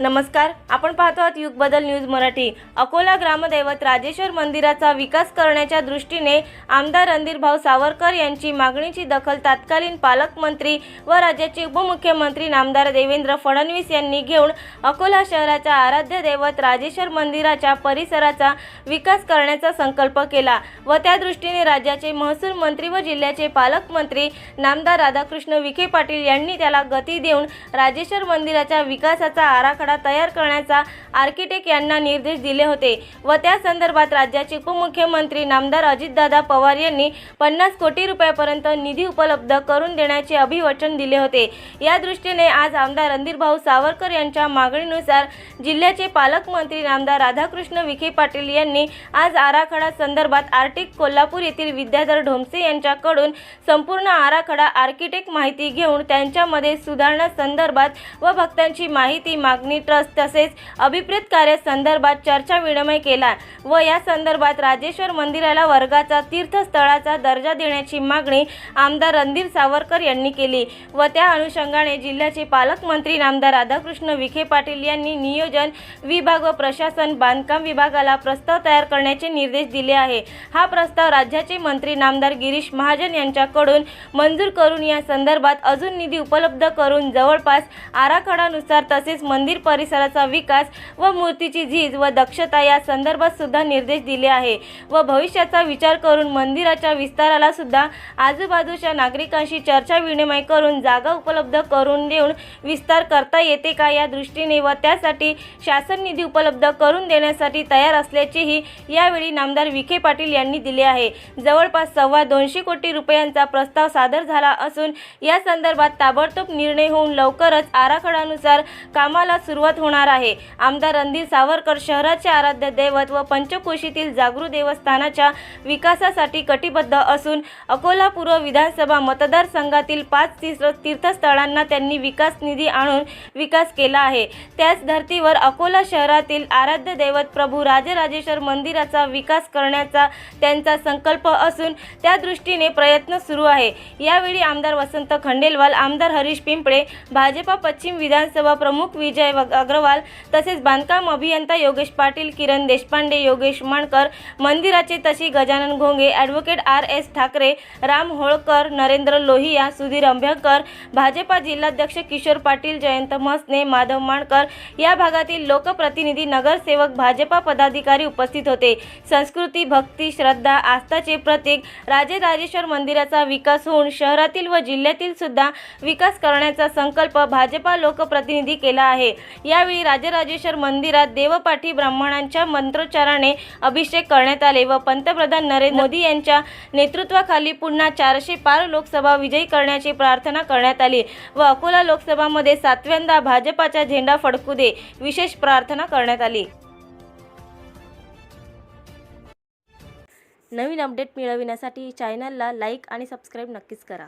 नमस्कार आपण पाहतो आहात युग बदल न्यूज मराठी. अकोला ग्रामदैवत राजेश्वर मंदिराचा विकास करण्याच्या दृष्टीने आमदार रणधीरभाऊ सावरकर यांची मागणीची दखल तत्कालीन पालकमंत्री व राज्याचे उपमुख्यमंत्री नामदार देवेंद्र फडणवीस यांनी घेऊन अकोला शहराच्या आराध्य दैवत राजेश्वर मंदिराच्या परिसराचा विकास करण्याचा संकल्प केला व त्या दृष्टीने राज्याचे महसूल मंत्री व जिल्ह्याचे पालकमंत्री नामदार राधाकृष्ण विखे पाटील यांनी त्याला गती देऊन राजेश्वर मंदिराच्या विकासाचा आराखडा तयार करण्याचा आर्किटेक्ट यांना निर्देश दिले होते व त्या संदर्भात राज्याचे उपमुख्यमंत्री नामदार अजितदादा पवार यांनी पन्नास कोटी रुपयापर्यंत निधी उपलब्ध करून देण्याचे अभिवचन दिले होते. या दृष्टीने आज आमदार रणधीरभाऊ सावरकर यांच्या मागणीनुसार जिल्ह्याचे पालकमंत्री नामदार राधाकृष्ण विखे पाटील यांनी आज आराखडा संदर्भात आर्टिक कोल्हापूर येथील विद्याधर ढोमसे यांच्याकडून संपूर्ण आराखडा आर्किटेक्ट माहिती घेऊन त्यांच्यामध्ये सुधारणा संदर्भात व भक्तांची माहिती मागणी ट्रस्ट तसेच अभिप्रेत कार्यासंदर्भात चर्चा विनिमय केला व या संदर्भात राजेश्वर मंदिराला वर्गाचा तीर्थस्थळाचा दर्जा देण्याची मागणी आमदार रणधीर सावरकर यांनी केली व त्या अनुषंगाने जिल्ह्याचे पालकमंत्री नामदार राधाकृष्ण विखे पाटील यांनी नियोजन विभाग व प्रशासन बांधकाम विभागाला प्रस्ताव तयार करण्याचे निर्देश दिले आहे. हा प्रस्ताव राज्याचे मंत्री नामदार गिरीश महाजन यांच्याकडून मंजूर करून या संदर्भात अजून निधी उपलब्ध करून जवळपास आराखडानुसार तसेच मंदिर परिसराचा विकास व मूर्तीची झीज व दक्षता या संदर्भात सुद्धा निर्देश दिले आहे. व भविष्याचा विचार करून मंदिराच्या विस्ताराला सुद्धा आजूबाजूच्या नागरिकांशी चर्चा विनिमय करून जागा उपलब्ध करून देऊन विस्तार करता येते का या दृष्टीने व त्यासाठी शासन निधी उपलब्ध करून देण्यासाठी तयार असल्याचेही यावेळी नामदार विखे पाटील यांनी दिले आहे. जवळपास सव्वा दोनशे कोटी रुपयांचा प्रस्ताव सादर झाला असून या संदर्भात ताबडतोब निर्णय होऊन लवकरच आराखड्यानुसार कामाला सुरू सुरुवात होणार आहे. आमदार रणधीर सावरकर शहराचे आराध्य दैवत व पंचकोशीतील जागृ देवस्थानाच्या विकासासाठी कटिबद्ध असून अकोला पूर्व विधानसभा मतदारसंघातील पाच तीर्थस्थळांना त्यांनी विकास निधी आणून विकास केला आहे. त्याच धर्तीवर अकोला शहरातील आराध्य दैवत प्रभू राजराजेश्वर मंदिराचा विकास करण्याचा त्यांचा संकल्प असून त्या दृष्टीने प्रयत्न सुरू आहे. यावेळी आमदार वसंत खंडेलवाल आमदार हरीश पिंपळे भाजपा पश्चिम विधानसभा प्रमुख विजय वग- अग्रवाल तसेच बांधकाम अभियंता योगेश पाटील किरण देशपांडे योगेश माणकर मंदिराचे तशी Gajanan घोंगे advocate R S Thakre Ram Holkar Narendra Lohiya Sudhir Abhyankar Bhajpa जिल्हाध्यक्ष किशोर पाटील जयंत म्हसने माधव माणकर या भागातील लोकप्रतिनिधी नगरसेवक भाजपा पदाधिकारी उपस्थित होते. संस्कृती भक्ती श्रद्धा आस्थाचे प्रतीक राजेराजेश्वर मंदिराचा विकास होऊन शहरातील व जिल्ह्यातील सुद्धा विकास करण्याचा संकल्प भाजपा लोकप्रतिनिधी केला आहे. यावेळी राजराजेश्वर मंदिरात देवपाठी ब्राह्मणांच्या मंत्रोच्चाराने अभिषेक करण्यात आले व पंतप्रधान नरेंद्र मोदी यांच्या नेतृत्वाखाली पुन्हा चारशे पार लोकसभा विजयी करण्याची प्रार्थना करण्यात आली व अकोला लोकसभामध्ये सातव्यांदा भाजपाचा झेंडा फडकू दे विशेष प्रार्थना करण्यात आली. नवीन अपडेट मिळविण्यासाठी चॅनलला लाईक आणि सबस्क्राईब नक्कीच करा.